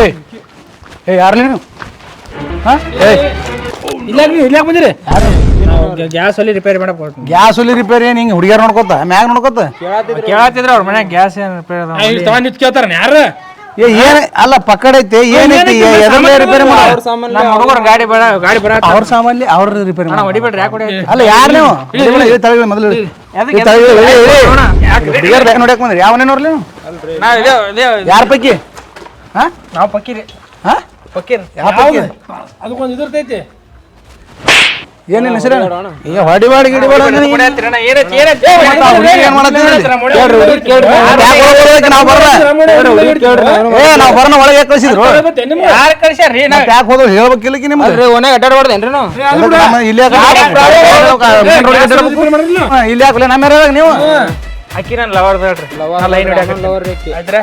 ಏಯ್ ಏ ಯಾರು ನೀನು ಹಾಂ? ಏಯ್ ಇಲ್ಲ ನೀವು ಇಲ್ಲ ಬಂದಿರಿ? ಗ್ಯಾಸ್ ಅಲ್ಲಿ ರಿಪೇರಿ ಮಾಡಕ್ ಹೋಗ್ತೀನಿ ಗ್ಯಾಸ್ ಒಲಿ ರಿಪೇರಿ ಏನು ಹಿಂಗೆ ಹುಡುಗಿಯರ್ ನೋಡ್ಕೊತ? ಮ್ಯಾಗ ನೋಡ್ಕೊತ? ಕೇಳತ್ತಿದ್ರ ಅವ್ರ ಮನ್ಯಾಗ ಗ್ಯಾಸ್ ಏನ್ ರಿಪೇರಿ ತಗೊಂಡ್ ಕೇಳ್ತಾರ ಯಾರು? ಏ ಏನ್ ಅಲ್ಲ ಪಕ್ಕಡ ಐತಿ ಏನೈತಿ ರಿಪೇರಿ ಮಾಡ? ನಮ್ಮ ಹುಡುಗರು ಗಾಡಿ ಬೇಡ ಗಾಡಿ ಬರ ಅವ್ರ ಸಾಮಾನ್ಲಿ ಅವ್ರ ರಿಪೇರಿ ಮಾಡ. ಹೊಡಿಬೇಡ್ರಿ ಯಾಕೆ ಹೊಡಿ ಅಲ್ಲ ಯಾರು ನೀವು? ಇಲ್ಲಿ ಮೊದಲು. ಹುಡುಗಿಯರ್ ನೋಡ್ಯಾಕ ಬಂದ್ರಿ. ಯಾವನೇ ನೋಡ್ಲಿ ಯಾರ ಪೈಕಿ? ಹಾ? ನಾವು ಪಕ್ಕೀರಿ. ಹಾ? ಪಕ್ಕಿರಿ. ಯಾವ ಪೈಕಿ ಅದಕ್ಕೊಂದು ಇದಿರ್ತೈತಿ. ಏನೇನು ಹೆಸರು? ಏ ಹೊಡಿಬಾಡಿ ಗಿಡಿಬಾಡ ನಾವು ಬರ್ರ ಏ ನಾವು ಬರ್ನ ಒಳಗೆ ಯಾಕೆ ಕಳಿಸಿದ್ರು? ಯಾರು ಕಳ್ಸ್ಯಾರ್ರಿ? ನಾವ್ ಯಾಕೆ ಹೋದ್ರು ಹೇಳ್ಬೇಕಿಲ್ಲಕಿ ನಿಮ್ಗೆ? ಓನಾಗ ಅಡ್ಡಾಡ್ಬಾರ್ದೇನ್ರಿ ನಾವು? ನಮ್ಮ ಇಲ್ಲಿ ಯಾಕೆ ಹಾ, ಇಲ್ಲಿ ಯಾಕೆ ನಮ್ಮ ಏರಿಯಾದಾಗ ನೀವು? ಅಕ್ಕಿ ನನ್ ಲವರ್ ಬೇಡ್ರಿ ಲೈನ್ ಆಯ್ತ್ರ?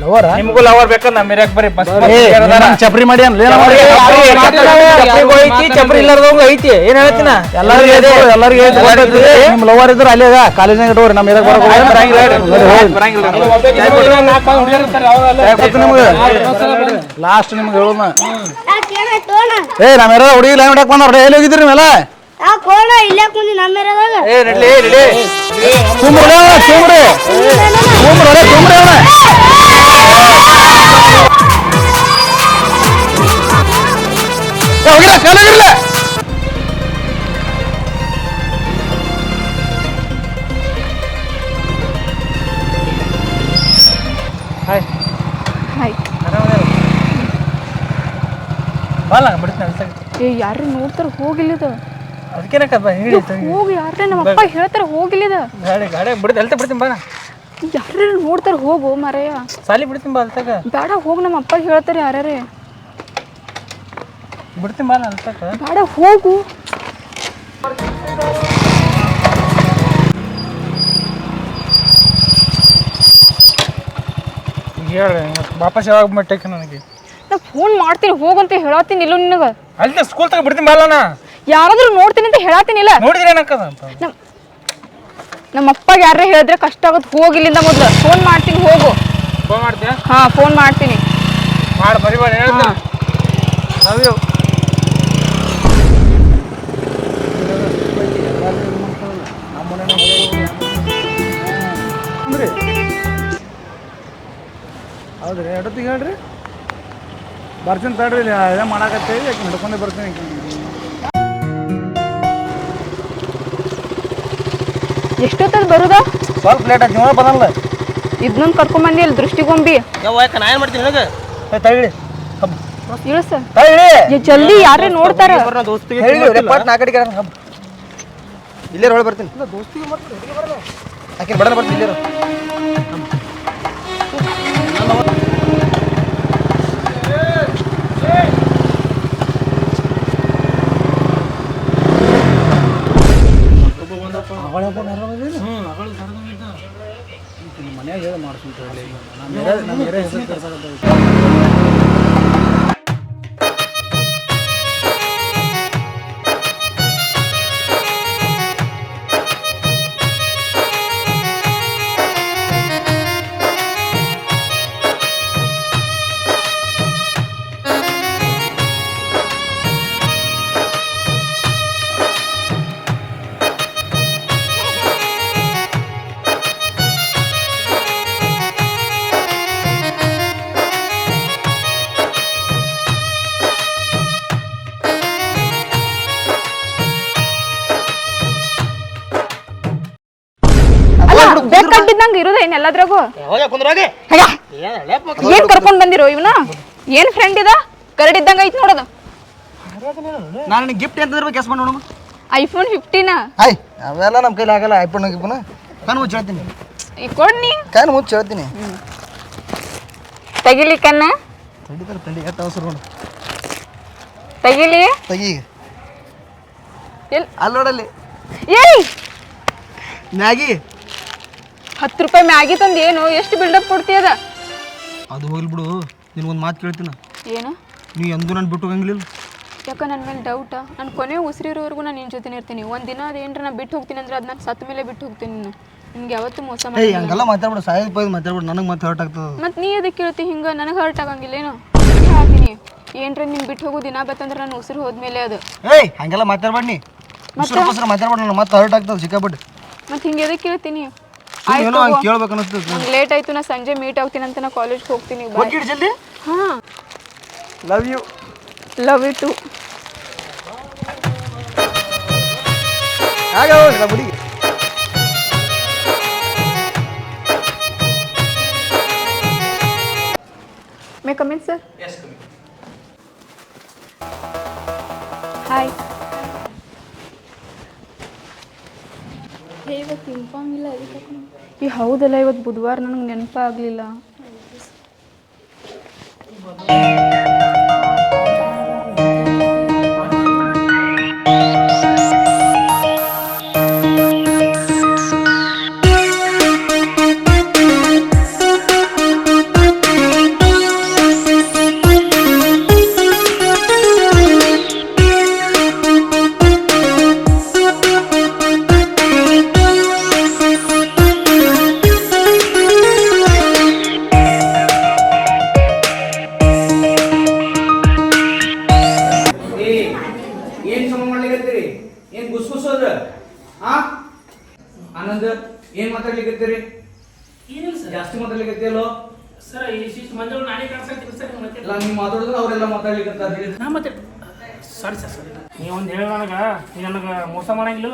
ಲವರ ನಿಮಗೂ ಲವರ್ ಬೇಕಂದ್ರೆ ನಮ್ಮ ಬರಿ ಬಸ್ ಚಪ್ರಿ ಮಾಡಿ ಚಪ್ರಿ ಇಲ್ಲಾರ್ದವಂಗ ಐತಿ ಏನ್ ಹೇಳ್ತೀನ ಎಲ್ಲರಿಗೂ ಎಲ್ಲರಿಗೂ. ನಿಮ್ ಲವರ್ ಇದ್ರ ಅಲ್ಲೇ ಕಾಲೇಜ್ನಾಗ ಇಟ್ಟವ್ರಿ ನಮ್ಮ ಏರಿಯಾಗ ಲಾಸ್ಟ್ ನಿಮ್ಗೆ ಹೇಳೋಣ ಏ ನಮ್ಮ ಏರಿಯಾದ ಹುಡುಗಿ ಲೈನ್ ಹೊಡ್ಯಾಕ ಎಲ್ಲಿ ಹೋಗಿದ್ರಿ ನೀವೆಲ್ಲ ಏ ನಡ್ಲಿ ನಡಿ ತುಂಬ್ರಿ ಅಣ್ಣ, ತುಂಬ್ರಿ ತುಂಬ್ರಿ ಒಳ್ಳೆ ಹೋಗಿಲ್ಲ ಕಾಲಾಗಿರ್ಲ ಹಾಯ್ ಹಾಯ್ ಬಾಲ ಬಿಡ್ತೀನಿ ಅನ್ಸಕ್ ಏ ಯಾರು ನೋಡ್ತಾರ? ಹೋಗಿಲ್ಲದ. ಅದಕ್ಕೇನಕ್ಕ ಬಾ ಹೇಳಿ ಹೋಗಿ ಯಾರೇ ನಮ್ಮ ಅಪ್ಪ ಹೇಳ್ತಾರ ಹೋಗಿಲ್ಲಿದ. ಗಾಡಿ ಗಾಡಿ ಬಿಡ್ತೀನಿ ಅಲ್ತ ಬಿಡ್ತೀನಿ ಬಾ ಯಾರು ನೋಡ್ತಾರ? ಹೋಗು ಮರೆಯ. ಸಾಲಿ ಬಿಡ್ತೀನಿ ಬಾ ಅಲ್ತಾಗ ಬೇಡ ಹೋಗಿ ನಮ್ಮ ಅಪ್ಪ ಹೇಳ್ತಾರ ಯಾರ್ಯಾರೇ. ಬಿಡ್ತೀನಿ ಬಾ ಬೇಡ ಹೋಗು. ಹೇಳ್ರಿ ವಾಪಸ್ ಯಾವಾಗ ಮಟ್ಟಕ್ಕೆ ನನಗೆ? ನಾ ಫೋನ್ ಮಾಡ್ತೀನಿ ಹೋಗಂತ ಹೇಳತ್ತೀನಿ ಇಲ್ಲ ನಿನಗ. ಅಲ್ಲಿ ಸ್ಕೂಲ್ ತಗ ಬಿಡ್ತೀನಿ ಬಾಲಣ್ಣ ಯಾರಾದ್ರೂ ನೋಡ್ತೀನಿ ಅಂತ ಹೇಳತ್ತೀನಿಲ್ಲ ನೋಡಿದ್ರೆ ಏನಕ್ಕದ ಅಂತ? ನಮ್ಮ ನಮ್ಮ ಅಪ್ಪಗೆ ಯಾರೇ ಹೇಳಿದ್ರೆ ಕಷ್ಟ ಆಗುತ್ತೆ ಹೋಗಿ ಇಲ್ಲಿಂದ ಮೊದ್ಲು. ಫೋನ್ ಮಾಡ್ತೀನಿ ಹೋಗು. ಫೋನ್ ಮಾಡ್ತೀಯಾ? ಹಾ ಫೋನ್ ಮಾಡ್ತೀನಿ. ಮಾಡಿ ಬರಿ ಬರಿ ಹೇಳ್ತೀನಿ. ಹೌದ್ರಿ. ಎಡತ್ತಿಗೆ ಹೇಳ್ರಿ? ಬರ್ತೀನಿ ತಡ್ರಿ ಇಲ್ಲಿ ಅದೇ ಮಾಡಾಕತ್ತೇವಿ ಯಾಕೆ ನಡ್ಕೊಂಡೇ ಬರ್ತೀನಿ. ಎಷ್ಟೊತ್ತದ ಬರುದ? ಸ್ವಲ್ಪ ಲೇಟ್ ಆಯ್ತು ನೀವು ಬರಲ್ಲ ಕರ್ಕೊಂಡ್ ಬಂದಿ ಇಲ್ಲಿ ದೃಷ್ಟಿಗೊಂಬಿ. ಯಾವ ಯಾಕ ನಾ ಏನ್ ಮಾಡ್ತೀನಿ ನನಗೆ ಏ ಇಳಿಸ ಜಲ್ದಿ ಯಾರೇ ನೋಡ್ತಾರ? ದೋಸ್ತಿಗೆ ಹೇಳಿದ್ರಿ ಪಟ್ ನಾ ಹಬ್ಬ. ಇಲ್ಲೇ ಬರ್ತೀನಿ ಆಕೆ ಬರ್ತೀನಿ ಇಲ್ಲೇ ಬೇಕಾಗಿದ್ದಂಗ ಇರೋದ ಏನ್ ಎಲ್ಲದ್ರಾಗು? ಯಾವಾಗ ಕುಂದ್ರಾಗೆ ಹಯ್ಯ, ಏನ್ ಲೇಪ್ ಮಕ್ಳು? ಏನ್ ಕರ್ಕೊಂಡ್ ಬಂದಿರೋ ಇವನ? ಏನ್ ಫ್ರೆಂಡ್ ಇದ? ಕರಡ್ ಇದ್ದಂಗ ಐತ್ ನೋಡೋದು ನಾನು ನಿನಗೆ ಗಿಫ್ಟ್ ಅಂತ ಇರ್ಬೇಕು ಎಸ್ ಐಫೋನ್ ಫಿಫ್ಟೀನ ಆಯ್ ಅವೆಲ್ಲ ನಮ್ಮ ಕೈಲಿ ಆಗಲ್ಲ ಐಫೋನ್ ಗಿಫೋನ್. ಕಣ್ಣು ಮುಚ್ಚಿ ಹೇಳ್ತೀನಿ. ಈ ಕೊಡ್ನಿ ಕಣ್ಣು ಮುಚ್ಚಿ ಹೇಳ್ತೀನಿ. ತೆಗಿಲಿ ಕಣ್ಣ. ತಡಿತಾರೆ ತಡಿ ಎತ್ತ ಅವಸರ ನೋಡು. ತೆಗಿಲಿ. ತಗಿ ಈಗ. ಎಲ್ ಅಲ್ಲಿ ನೋಡಲ್ಲಿ ಏಯ್! ಮ್ಯಾಗಿ. ಹತ್ತು ರೂಪಾಯಿ ಮ್ಯಾಗಿ ತಂದು ಏನು? ಎಷ್ಟು ಬಿಲ್ಡಪ್ ಕೊಡ್ತೀಯದ ಅದು? ಹೋಗ್ಲಿ ಬಿಡು ನಿನಗೊಂದು ಮಾತು ಕೇಳ್ತೀನ. ಏನು? ನೀ ಎಂದೂ ನಾನು ಬಿಟ್ಟು ಹೋಗಂಗಿಲ್ಲ. ಯಾಕೆ ನನ್ನ ಮೇಲೆ ಡೌಟಾ ನಾನು ಕೊನೆ ಉಸಿರಿರೋವರೆಗೂ ನಾನು ನಿನ್ನ ಜೊತೆ ಇರ್ತೀನಿ. ಒಂದು ದಿನ ಅದೇನ್ರ ನಾನು ಬಿಟ್ಟು ಹೋಗ್ತೀನಿ ಅಂದ್ರೆ ಅದು ನಾನು ಸತ್ತ ಮೇಲೆ ಬಿಟ್ಟು ಹೋಗ್ತೀನಿ ನೀನು. ನಿನ್ಗೆ ಯಾವತ್ತು ಮೋಸ ಏಯ್ ಮಾಡಿ ಹಂಗೆಲ್ಲ ಮಾತಾಡ್ಬಿಡು ಮಾತಾಡ್ಬಿಡು ನನಗೆ ಮತ್ತೆ ಹರ್ಟ್ ಆಗ್ತದೆ. ಮತ್ತು ನೀ ಅದಕ್ಕೆ ಕೇಳ್ತಿ ಹಿಂಗೆ? ನನಗೆ ಹರ್ಟ್ ಆಗಂಗಿಲ್ಲ ಏನು? ಹೇಳ್ತೀನಿ ಏನ್ರ ನಿನ್ ಬಿಟ್ಟು ಹೋಗೋ ದಿನ ಬತ್ತಂದ್ರೆ ನಾನು ಉಸಿರು ಹೋದ್ಮೇಲೆ ಅದು. ಏಯ್ ಹಂಗೆಲ್ಲ ಮಾತಾಡ್ಬೇಡಿ ಉಸಿರು ಮಾತಾಡ್ಬೇಡ ನನಗೆ ಮತ್ತೆ ಹರ್ಟ್ ಆಗ್ತದೆ ಸಿಕ್ಕಾಬಿಟ್ಟು ಮತ್ತು ಹಿಂಗೆ ಅದಕ್ಕೆ ಕೇಳ್ತೀನಿ ಏನೋ ಹಂಗೆ ಕೇಳ್ಬೇಕು ಅನ್ನಿಸ್ತದೆ ನಂಗೆ ಲೇಟ್ ಆಯ್ತು ನಾ ಸಂಜೆ ಮೀಟ್ ಆಗ್ತೀನಿ ಅಂತ ನಾ ಕಾಲೇಜ್ಗೆ ಹೋಗ್ತೀನಿ ಬಾಯ್ ಹೋಗಿಡ್ ಜಲ್ದಿ? ಹಾಂ. Love you love you too ಆಗ ನಮ್ಮ ಹುಡುಗಿ. May come in sir hi ಇವತ್ತು ಇನ್ಫಾರ್ಮ್ ಇಲ್ಲ ಈ ಹೌದಲ್ಲ ಇವತ್ತು ಬುಧವಾರ ನನಗೆ ನೆನಪ ಏನ್ ಸರ್. ಜಾಸ್ತಿ ಮಾತಾಡ್ಲಿಕ್ಕೆ ಸರ್ ಇಷ್ಟು ಮಂದಿ ನಾನೇ ಕಾಣಿಸ್ತೀನಿ ಸರ್ ಮತ್ತೆ ಇಲ್ಲ ನೀವು ಮಾತಾಡಿದ್ರೆ ಅವರೆಲ್ಲ ಮಾತಾಡ್ಲಿಕತ್ತಾರ ನಾ ಮತ್ತೆ ಸಾರಿ ಸರ್ ಸರಿ. ನೀ ಒಂದು ಹೇಳ ನನಗೆ ನನಗೆ ಮೋಸ ಮಾಡಂಗಿಲ್ಲ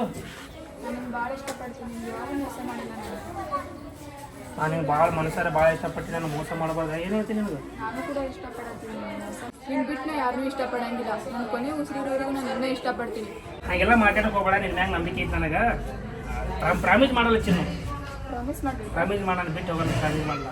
ನಾನು ನಿಂಗೆ ಭಾಳ ಮನಸ್ಸಾರ ಭಾಳ ಇಷ್ಟಪಟ್ಟು ನಾನು ಮೋಸ ಮಾಡಬಾರ್ದು. ಏನು ಹೇಳ್ತೀನಿ ನಿನಗೆ ನಾನು ಕೂಡ ಇಷ್ಟಪಡತ್ತೀನಿ ನಿನ್ನ ಬಿಟ್ಟು ನಾ ಯಾರನ್ನೂ ಇಷ್ಟಪಡಂಗಿಲ್ಲ. ನನ್ನ ಕೊನೆ ಉಸಿರಿರೋವರೆಗೂ ನಾನು ಇನ್ನೂ ಇಷ್ಟಪಡ್ತೀನಿ. ಹಾಗೆಲ್ಲ ಮಾತಾಡಕ್ಕೆ ಹೋಗಬೇಡ ನಿನ್ನ ನಂಬಿಕೆ ಐತೆ ನನಗೆ. ಪ್ರಾಮಿಸ್ ಮಾಡಲ್ಲ ಚಿನ್ನ. ಪ್ರಾಮಿಸ್ ಮಾಡಲ್ಲ ಬಿಟ್ಟು ಹೋಗಲ್ಲ ಪ್ರಾಮಿಸ್ ಮಾಡಲ್ಲ.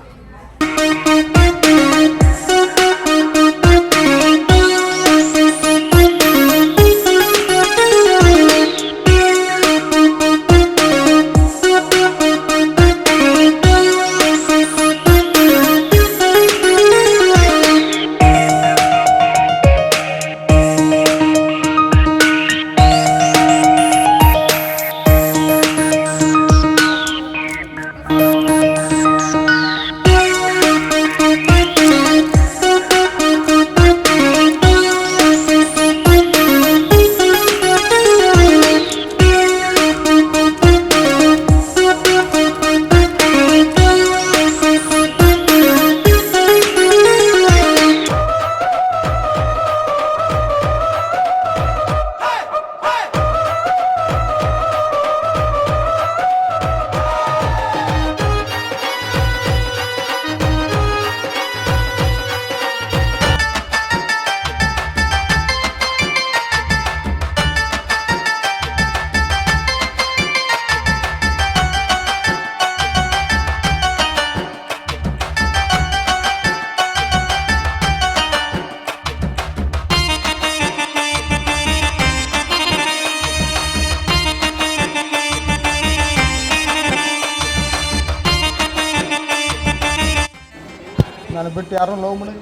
ಬಿಟ್ಟು ಯಾರೋ ಲವ್ ಮಾಡಿ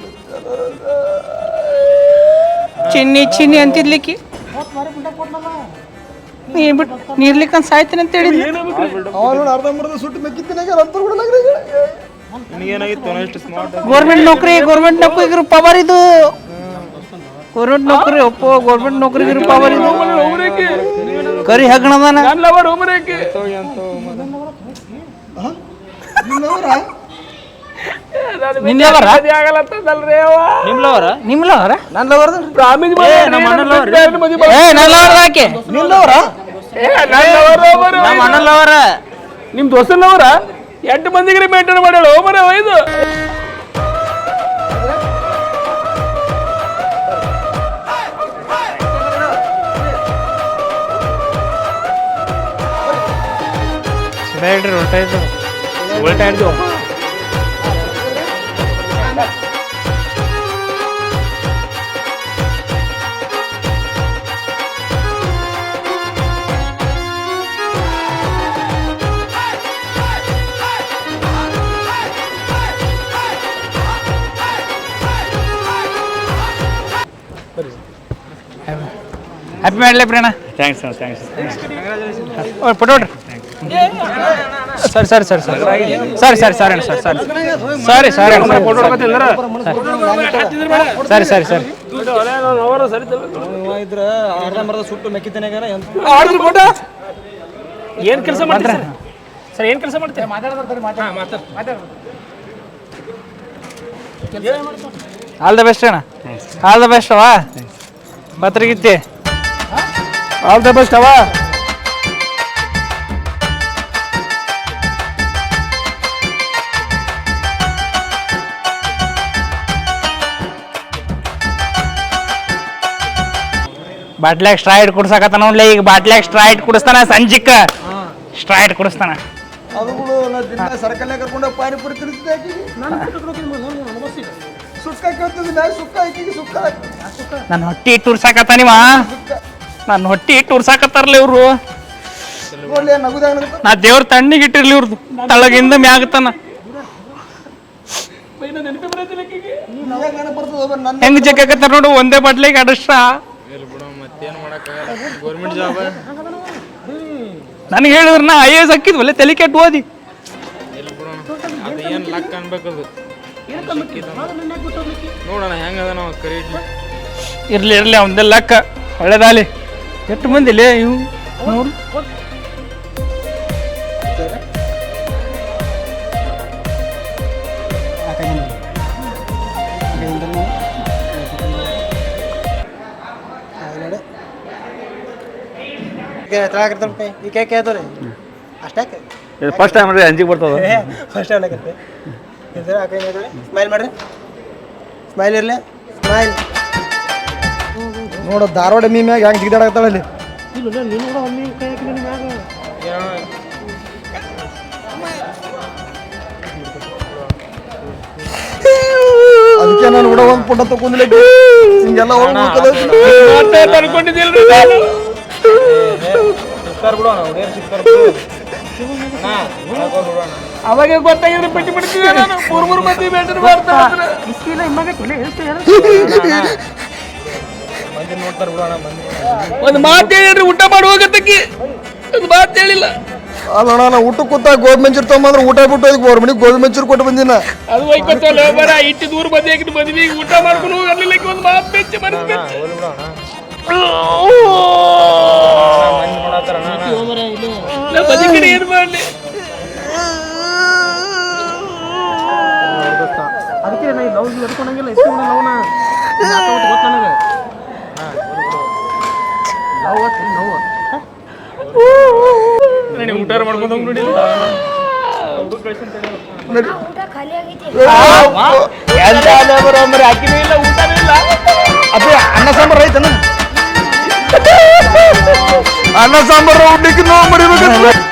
ಚಿನ್ನಿ ಚಿನ್ನಿ ಅಂತಿದ್ಲಿಕ್ಕಿ ನೀ ಬಿಟ್ಟು ನೀರ್ಲಿಕ್ಕೆ ಸಾಯ್ತೀನಿ ಅಂತ ಹೇಳಿದ್ಲಿ. ಅರ್ಧ ಮುರ್ಧ ಸುಟ್ಟು ಮೆಕ್ಕಿತ್ತಿನಾಗ ಅಂತ ಗೌರ್ಮೆಂಟ್ ನೌಕರಿ ಗೌರ್ಮೆಂಟ್ ನೌಕರಿಗಿರೋ ಪವರ್ ಇದು. ಗೌರ್ಮೆಂಟ್ ನೌಕರಿ ಒಪ್ಪೋ ಗೌರ್ಮೆಂಟ್ ನೌಕರಿಗಿರೋ ಪವರ್ ಇದು. ಕರಿ ಹಗಣದಾನ ನನ್ನ ಲವರ್ ನಮ್ಮ ಏ ನಮ್ಮ ದೋಸ್ತನವರ ಎಂಟು ಮಂದಿಗೆ ಮೇಂಟೈನ್ ಮಾಡ್ಯಾಳ. ಒಯ್ದು. ಹೇಳ್ರಿ ಉಲ್ಟಾ ಇದ್ದು. ಉಲ್ಟಾ ಹಿಡ್ದು ಹ್ಯಾಪಿ ಮಾಡಲೇ ಪ್ರೇಣ ಥ್ಯಾಂಕ್ಸ್ ಸರ್ ಥ್ಯಾಂಕ್ಸ್ ಫೋಟೋ ಹೊಡ್ರಿ ಸರಿ ಸರಿ ಸರಿ ಸರಿ ಸರಿ ಸರಿ ಸರಿ ಅಣ್ಣ ಸರಿ ಸರಿ ಸರಿ ಸರಿ ಅಣ್ಣ ಸರಿ ಸರಿ ಸರಿ ಮೆಕ್ಕಿತೇನೆ ಏನು ಕೆಲಸ ಮಾಡ್ತೀರಾ ಸರ್ ಏನು ಕೆಲಸ ಮಾಡ್ತೀರಾ? ಆಲ್ ದ ಬೆಸ್ಟ್ ಅಣ್ಣ ಆಲ್ ದ ಬೆಸ್ಟ್ ಅವ. ಪತ್ರಿಗಿತ್ತಿ ಆಲ್ ದ ಬೆಸ್ಟ್ ಅವ. ಬಾಟ್ಲ್ಯಾಗ ಸ್ಟ್ರೈಟ್ ಕುಡ್ಸಕತ್ತ ನೋಡ್ಲಿ ಈಗ ಬಾಟ್ಲ್ಯಾಗ ಸ್ಟ್ರೈಟ್ ಕುಡಿಸ್ತಾನ ಸಂಜಿಕ್. ಸ್ಟ್ರೈಟ್ ಕುಡಿಸ್ತಾನ. ಕರ್ಕೊಂಡು ಪಾನಿಪುರಿ ಸುಕ್ಕ ಕೇಳ್ತಿದ್ದೆ ಸುಕ್ಕ ಸುಕ್ಕ. ನನ್ನ ಹೊಟ್ಟಿ ಇಟ್ಟು ಉರ್ಸಾಕತ್ತ ನೀವ ನನ್ನ ಹೊಟ್ಟಿ ಇಟ್ಟು ಉರ್ಸಾಕತ್ತಾರಲ್ಲ ಇವ್ರು. ನಾ ದೇವ್ರ ತಣ್ಣಿಗೆ ಇಟ್ಟಿರ್ಲಿ ಇವ್ರದ್ದು ತಳಗಿಂದ ಮ್ಯಾಗತನ. ಹೆಂಗ್ ಜಗ್ಗಾಕತ್ತಾರ ನೋಡು ಒಂದೇ ಬಾಟ್ಲಿಗೆ ಅಡಷ್ಟ ನನಗೆ ಹೇಳಿದ್ರ ನಾ ಐ ಎಸ್ ಹಾಕಿದ್ ಒಳ್ಳೆ ತಲೆ ಕೆಟ್ಟು ಓದಿ ನೋಡೋಣ ಹೆಂಗದ ನಾವು ಕರಿ ಇರ್ಲಿ ಇರ್ಲಿ ಅವಂದೆಲ್ಲ ಲೆಕ್ಕ. ಒಳ್ಳೇದಾಲಿ ಎಷ್ಟು ಮಂದಿ ಲೇ ಇವು? ನೋಡು. ಫಸ್ಟ್ ಟೈಮ್ ರೀ ಅಂಜಿಗೆ ಬರ್ತದ? ಫಸ್ಟ್ ಹೇಳಕತ್ತೆ ಸ್ಮೈಲ್ ಮಾಡ್ರಿ. ಸ್ಮೈಲ್ ಇರ್ಲಿ. ಸ್ಮೈಲ್ ನೋಡು ಧಾರವಾಡ ಮೀ ಮ್ಯಾಗ ಹೆಂಗೆ ಜಿಗಿದಾಡಕತ್ತಾಳ ಅಲ್ಲಿ. ಅದಕ್ಕೆ ನಾನು ಕೂಡ ಒಂದು ಪುಟ್ಟ ತಗೊಂಡಿಲ್ಲ ಹಿಂಗೆಲ್ಲ ಅವಾಗ ಗೊತ್ತಾಗಿದ್ರೆ ಬಿಟ್ಟು ಬಿಡ್ತಿದ್ದೆ ನಾನು? ಮೂರು ಮೂರು ಮಂದಿ ಬೇಟರ್ ಮಾಡ್ತಾರೆ ಒಂದು ಮಾತು ಹೇಳಿದ್ರೆ ಊಟ ಮಾಡುವಾಗತ್ತಕ್ಕೆ. ಒಂದು ಮಾತು ಹೇಳಿಲ್ಲ. ಅಲ್ಲ ನಾನು ಊಟ ಕೂತ ಗೋಬಿ ಮಂಚೂರಿ ತಗೊಂಬಂದ್ರೆ ಊಟ ಬಿಟ್ಟು ಹೋಗಿ ಗೋರ್ ಮನಿಗೆ ಗೋಬಿ ಮಂಚೂರಿ ಕೊಟ್ಟು ಬಂದಿನ. ಅದು ಹೋಯ್ಕೊತ್ತಲ್ಲ ಬರ ಇಟ್ಟು ದೂರ ಬಂದಿ ಆಗಿನ ಮದುವೆಗೆ ಊಟ ಮಾಡ್ಕೊಂಡು ಹೋಗಲಿಲ್ಲ ಒಂದು ಮಾತು ಬೆಚ್ಚ ಮನಸ್ಸು ಬೆಚ್ಚ. ನಾ ಬದುಕಿನ ಏನು ಮಾಡಲಿ? ಅದಕ್ಕೆ ನಾ ಲವ್ ಎದ್ಕೊಂಡಂಗಿಲ್ಲ ಇಷ್ಟು ಲವ್ನ ಗೊತ್ತ ನನಗೆ ನನಗೆ ಊಟ ಮಾಡ್ಕೊಂಡು ಹೋಗಿ ನೋಡಿ ಊಟ ಖಾಲಿ ಆಗೈತಿ ಅಕ್ಕಿನೂ ಇಲ್ಲ ಊಟನೂ ಇಲ್ಲ ಅದೇ ಅನ್ನ ಸಾಂಬಾರು ಐತನ ಅನ್ನ ಸಾಂಬಾರು ಉಡ್ಲಿಕ್ಕೆ ನೋವು ಮರಿಬೇಕು